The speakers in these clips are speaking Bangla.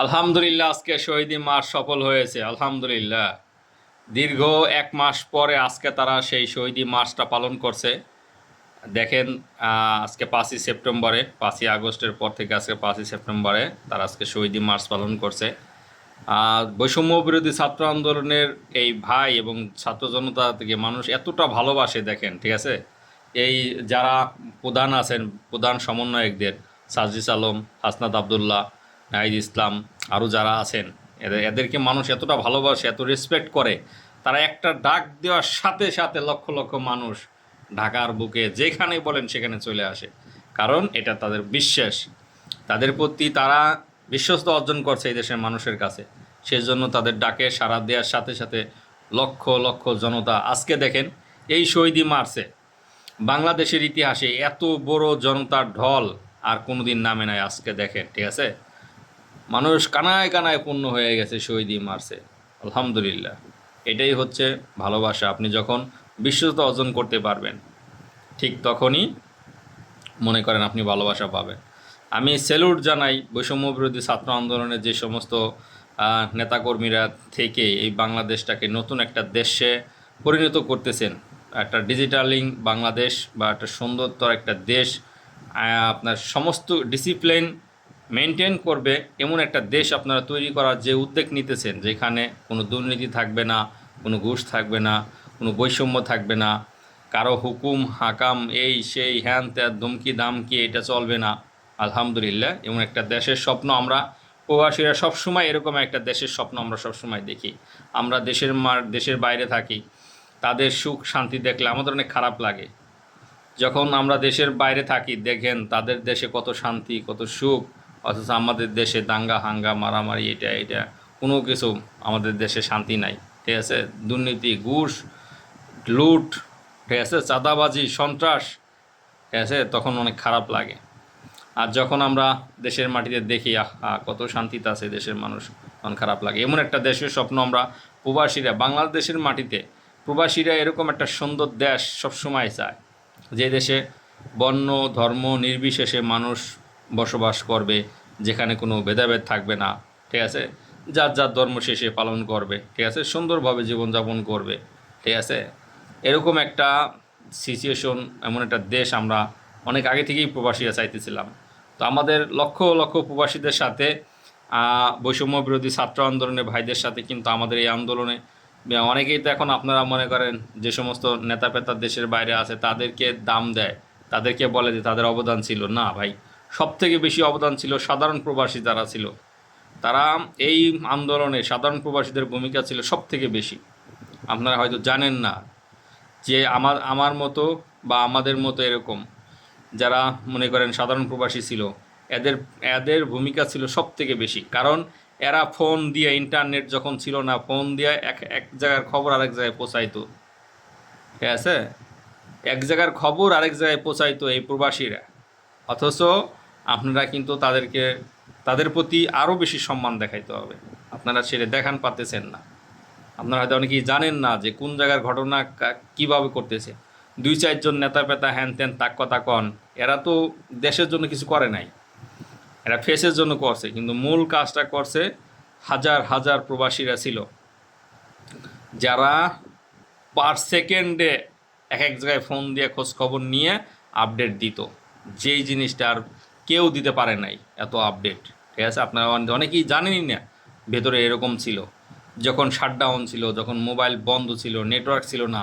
আলহামদুলিল্লাহ, আজকে শহীদি মাস সফল হয়েছে, আলহামদুলিল্লাহ। দীর্ঘ এক মাস পরে আজকে তারা সেই শহীদি মাসটা পালন করছে। দেখেন আজকে পাঁচই সেপ্টেম্বরে, পাঁচই আগস্টের পর থেকে আজকে পাঁচই সেপ্টেম্বরে তারা আজকে শহীদি মাস পালন করছে। বৈষম্য বিরোধী ছাত্র আন্দোলনের এই ভাই এবং ছাত্র জনতা থেকে মানুষ এতটা ভালোবাসে, দেখেন, ঠিক আছে? এই যারা প্রধান আছেন, প্রধান সমন্বয়কদের, সাজিস আলম, হাসনাত আবদুল্লাহ নাহিদ ইসলাম আরও যারা আছেন, এদের, এদেরকে মানুষ এতটা ভালোবাসে, এত রেসপেক্ট করে, তারা একটা ডাক দেওয়ার সাথে সাথে লক্ষ লক্ষ মানুষ ঢাকার বুকে যেখানে বলেন সেখানে চলে আসে। কারণ এটা তাদের বিশ্বাস। তাদের প্রতি তারা বিশ্বস্ত অর্জন করছে এই দেশের মানুষের কাছে। সেজন্য তাদের ডাকে সাড়া দেওয়ার সাথে সাথে লক্ষ লক্ষ জনতা আজকে দেখেন, এই শহীদি মার্চে বাংলাদেশের ইতিহাসে এত বড় জনতার ঢল আর কোনোদিন নামে নাই আজকে দেখেন, ঠিক আছে? মানুষ কানায় কানায় পূর্ণ হয়ে গেছে শহীদি মার্সে আলহামদুলিল্লাহ। এটাই হচ্ছে ভালোবাসা। আপনি যখন বিশ্বস্ত অর্জন করতে পারবেন, ঠিক তখনই মনে করেন আপনি ভালোবাসা পাবেন। আমি স্যালুট জানাই বৈষম্য বিরোধী ছাত্র আন্দোলনের যে সমস্ত নেতাকর্মীরা থেকে এই বাংলাদেশটাকে নতুন একটা দেশে পরিণত করতেছেন। একটা ডিজিটালিং বাংলাদেশ বা একটা সুন্দরতর একটা দেশ আপনার সমস্ত ডিসিপ্লিন মেনটেন করবে এমন একটা দেশ আপনারা তৈরি করার যে উদ্যোগ নিতেছেন, যেখানে কোনো দুর্নীতি থাকবে না, কোনো ঘুষ থাকবে না, কোনো বৈষম্য থাকবে না, কারও হুকুম, হাকাম, এই, সেই, হ্যান, ত্যান, ধমকি, দামকি, এটা চলবে না। আলহামদুলিল্লাহ, এমন একটা দেশের স্বপ্ন আমরা, প্রবাসীরা সবসময় এরকম একটা দেশের স্বপ্ন আমরা সবসময় দেখি। আমরা দেশের মার, দেশের বাইরে থাকি, তাদের সুখ, শান্তি দেখলে আমাদের অনেক খারাপ লাগে। যখন আমরা দেশের বাইরে থাকি, দেখেন তাদের দেশে কত শান্তি, কত সুখ অথচ আমাদের দেশে দাঙ্গা, হাঙ্গা, মারামারি, এটা এটা, কোনো কিছু আমাদের দেশে শান্তি নাই, ঠিক আছে? দুর্নীতি, ঘুষ, লুট, ঠিক আছে? চাঁদাবাজি, সন্ত্রাস, ঠিক আছে? তখন অনেক খারাপ লাগে। আর যখন আমরা দেশের মাটিতে দেখি, আহা কত শান্তিতে আছে দেশের মানুষ, তখন খারাপ লাগে। এমন একটা দেশের স্বপ্ন আমরা প্রবাসীরা, বাংলাদেশের মাটিতে প্রবাসীরা এরকম একটা সুন্দর দেশ সবসময় চায়, যে দেশে বর্ণ ধর্ম, নির্বিশেষে মানুষ বসবাস করবে, যেখানে কোনো ভেদাভেদ থাকবে না, ঠিক আছে? যার যার ধর্ম শেষে পালন করবে, ঠিক আছে? সুন্দরভাবে জীবনযাপন করবে, ঠিক আছে? এরকম একটা সিচুয়েশন এমন একটা দেশ আমরা অনেক আগে থেকেই প্রবাসীরা চাইতেছিলাম। তো আমাদের লক্ষ লক্ষ প্রবাসীদের সাথে বৈষম্য বিরোধী ছাত্র আন্দোলনের ভাইদের সাথে কিন্তু আমাদের এই আন্দোলনে অনেকেই তো এখন আপনারা মনে করেন যে সমস্ত নেতা পেতা দেশের বাইরে আছে, তাদেরকে দাম দেয়, তাদেরকে বলে যে তাদের অবদান ছিল। না ভাই সব থেকে বেশি অবদান ছিল সাধারণ প্রবাসী যারা ছিল, তারা এই আন্দোলনে সাধারণ প্রবাসীদের ভূমিকা ছিল সব থেকে বেশি। আপনারা হয়তো জানেন না যে আমার আমার মতো বা আমাদের মতো এরকম যারা মনে করেন সাধারণ প্রবাসী ছিল, এদের এদের ভূমিকা ছিল সব থেকে বেশি। কারণ এরা ফোন দিয়ে, ইন্টারনেট যখন ছিল না, ফোন দিয়ে এক এক জায়গার খবর আরেক জায়গায় পৌঁছাইতো। ঠিক আছে? এক জায়গার খবর আরেক জায়গায় পৌঁছাইতো এই প্রবাসীরা। অথচ আপনারা কিন্তু তাদেরকে, তাদের প্রতি আরও বেশি সম্মান দেখাইতে হবে। আপনারা সেটা দেখান পাতেছেন না। আপনারা হয়তো অনেকেই জানেন না যে কোন জায়গার ঘটনা কীভাবে করতেছে। দুই চারজন নেতা পেতা হ্যান ত্যান তাক কথা কন, এরা তো দেশের জন্য কিছু করে নাই। এরা ফেসের জন্য করছে, কিন্তু মূল কাজটা করছে হাজার হাজার প্রবাসীরা ছিল। যারা পার সেকেন্ডে এক এক জায়গায় ফোন দিয়ে খোঁজ খবর নিয়ে আপডেট দিত। যেই জিনিসটা আর কেউ দিতে পারে নাই এত আপডেট ঠিক আছে? আপনারা অনেকেই জানেনই না ভেতরে এরকম ছিল। যখন শাটডাউন ছিল, যখন মোবাইল বন্ধ ছিল নেটওয়ার্ক ছিল না,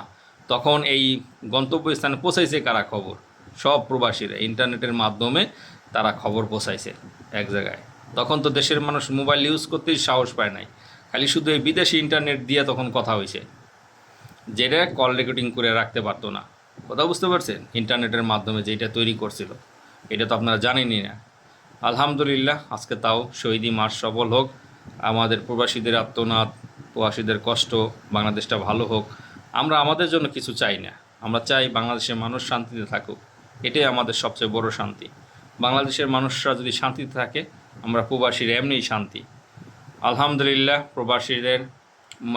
তখন এই গন্তব্যস্থানে পৌঁছাইছে কারা খবর? সব প্রবাসীরা, ইন্টারনেটের মাধ্যমে তারা খবর পৌঁছাইছে এক জায়গায়। তখন তো দেশের মানুষ মোবাইল ইউজ করতেই সাহস পায় নাই। খালি শুধু এই বিদেশি ইন্টারনেট দিয়ে তখন কথা হয়েছে যেটা কল রেকর্ডিং করে রাখতে পারতো না। কথা বুঝতে পারছেন? ইন্টারনেটের মাধ্যমে যেটা তৈরি করছিল। এটা তো আপনারা জানেনই না। আলহামদুলিল্লাহ, আজকে তাও শহীদি মাস সফল হোক। আমাদের প্রবাসীদের আত্মনাদ, প্রবাসীদের কষ্ট, বাংলাদেশটা ভালো হোক। আমরা আমাদের জন্য কিছু চাই না। আমরা চাই বাংলাদেশের মানুষ শান্তিতে থাকুক। এটাই আমাদের সবচেয়ে বড় শান্তি। বাংলাদেশের মানুষরা যদি শান্তিতে থাকে, আমরা প্রবাসীর এমনিই শান্তি। আলহামদুলিল্লাহ, প্রবাসীদের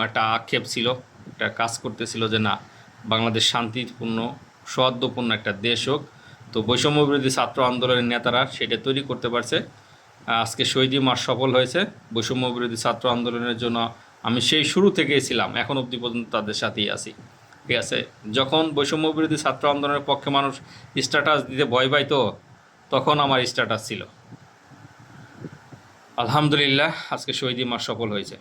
একটা আক্ষেপ ছিল, একটা কাজ করতেছিল যে না, বাংলাদেশ শান্তিপূর্ণ, সৌহার্দ্যপূর্ণ একটা দেশ হোক। তো বৈষম্য বিরোধী ছাত্র আন্দোলনের নেতারা সেটা তৈরি করতে পারছে। আজকে শহীদি মাস সফল হয়েছে। বৈষম্য বিরোধী ছাত্র আন্দোলনের জন্য আমি সেই শুরু থেকেই ছিলাম। এখন অবধি পর্যন্ত তাদের সাথেই আছি। ঠিক আছে? যখন বৈষম্য বিরোধী ছাত্র আন্দোলনের পক্ষে মানুষ স্ট্যাটাস দিতে ভয় পাইতো, তখন আমার স্ট্যাটাস ছিল। আলহামদুলিল্লাহ, আজকে শহীদি মাস সফল হয়েছে।